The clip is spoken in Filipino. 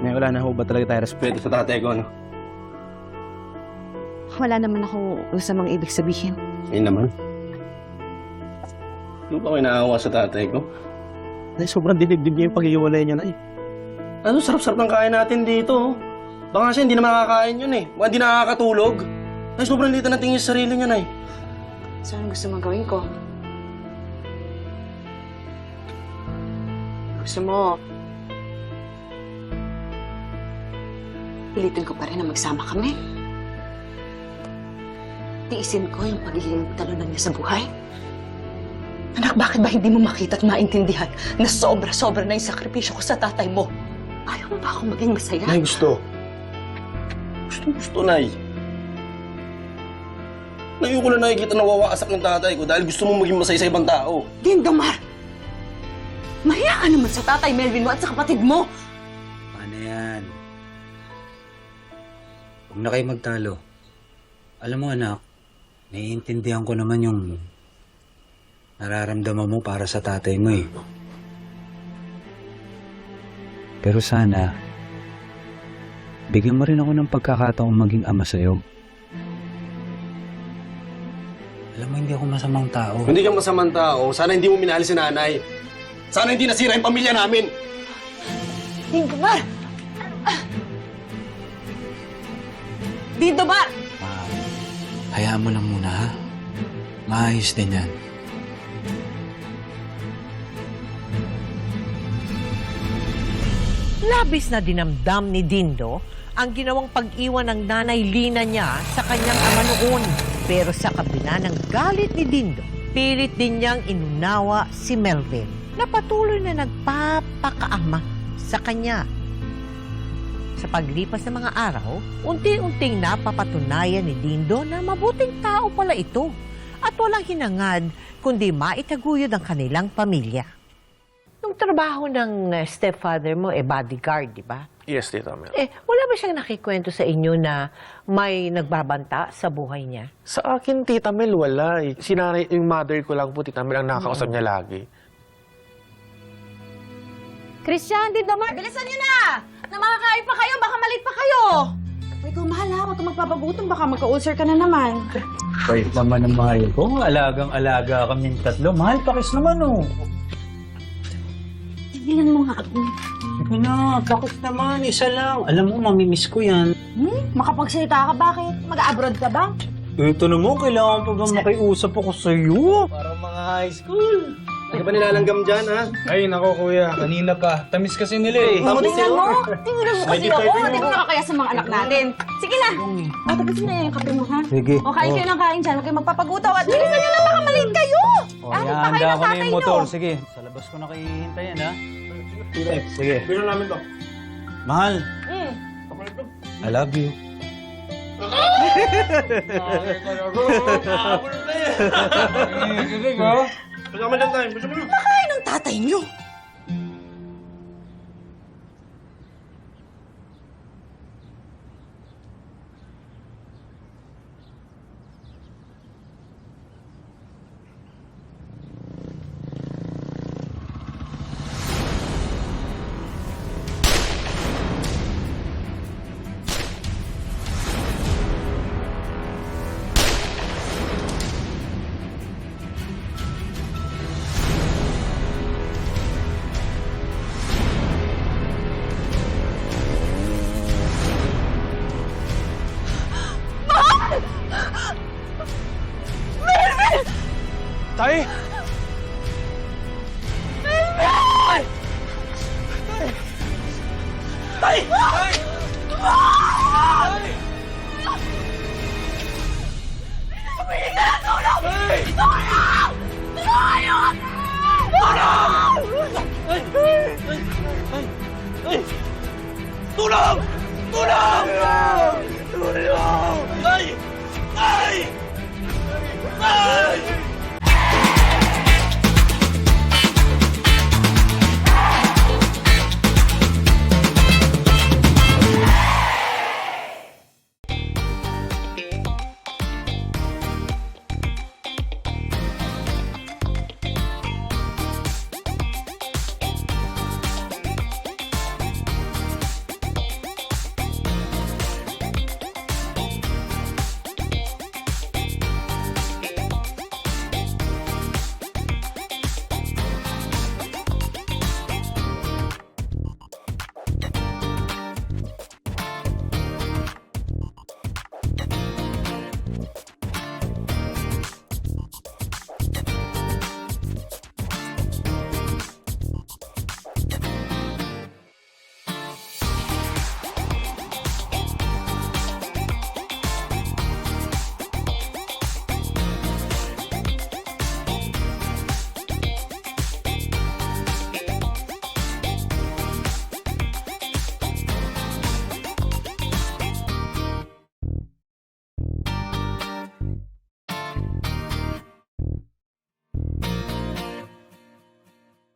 Ngayon wala na ho ba talaga tayo respeto sa tatay ko, ano? Wala naman ako masamang ibig sabihin. Yun naman. Ano ba kayo naawa sa tatay ko? Ay, sobrang dinibdib niya yung pag-iwalay niya na eh. Ano, sarap-sarap ng kain natin dito. oh. Baka kasi hindi na makakain yun eh. Baka hindi nakakatulog. Ay, sobrang dito na tingin sa sarili niya na eh. So, anong gusto mong gawin ko? Gusto mo... Pilitin ko pa rin na magsama kami. Tiisin ko yung pagiging talunan niya sa buhay. Anak, bakit ba hindi mo makita at maintindihan na sobra-sobra na yung sakripisyo ko sa tatay mo? Ayaw mo ba akong maging masaya? Nay, gusto. Gusto, gusto, Nay. Ngayon ko na nakikita na wawasak ng tatay ko dahil gusto mong maging masaya sa ibang tao. Dindamar! Mahiya ka naman sa tatay Melvin mo at sa kapatid mo! Huwag na kayo magtalo. Alam mo anak, naiintindihan ko naman yung nararamdaman mo para sa tatay mo eh. Pero sana, bigyan mo rin ako ng pagkakataong maging ama sa'yo. Alam mo, hindi ako masamang tao. Hindi ka masamang tao. Sana hindi mo minahal si nanay. Sana hindi nasira yung pamilya namin. Dindamar! Dindamar! Ma, hayaan mo lang muna ha. Maayos din yan. Labis na dinamdam ni Dindo ang ginawang pag-iwan ng nanay Lina niya sa kanyang ama noon. Pero sa kabila ng galit ni Dindo, pilit din niyang inunawa si Melvin na patuloy na nagpapakaama sa kanya. Sa paglipas ng mga araw, unti-unting napapatunayan ni Dindo na mabuting tao pala ito at walang hinangad kundi maitaguyod ang kanilang pamilya. Nung trabaho ng uh, stepfather mo, eh bodyguard, di ba? Yes, Tita Mel. Eh, wala ba siyang nakikwento sa inyo na may nagbabanta sa buhay niya? Sa akin, Tita Mel, wala eh. Si nanay, yung mother ko lang po, Tita Mel, ang nakakausap niya lagi. Christian, Dindamar, bilisan niyo na! Na makakain pa kayo, baka malit pa kayo! Ikaw, mahal ha, huwag kang magpapagutom, baka magka-ulcer ka na naman. Kahit naman ang mahal ko, alagang-alaga kaming tatlo. Mahal pakis naman oh. Tingnan mo nga ako. Ikaw na, bakit naman? Isa lang. Alam mo, mamimiss ko yan. Hmm? Makapagsalita ka, bakit? Mag-abroad ka ba? Ito naman, kailangan pa ba makiusap ako sa iyo? Parang mga high school. Hindi ka ba nilalanggam dyan, ha? Ay, nako kuya. Kanina pa. Tamis kasi nila eh. Oh, tingnan mo! Tingnan mo kasi ako! Hindi mo nakakaya sa mga anak natin. Sige na! O, tapusin na yung kape mo, ha? Sige. O, kain kayo ng kain dyan. Huwag kayo magpapagutom. At bilisan niyo na, baka malit kayo! Oh, Ano pa yan, kayo handa ng ko na tatay yung motor. niyo? Sige, sa labas ko na kayo hihintayin, ha? Sige. Biro namin to. Mahal, Mm. I love you. Kasama dyan tayo. Gusto mo na. Kain ng tatay niyo! Tay! Tulong!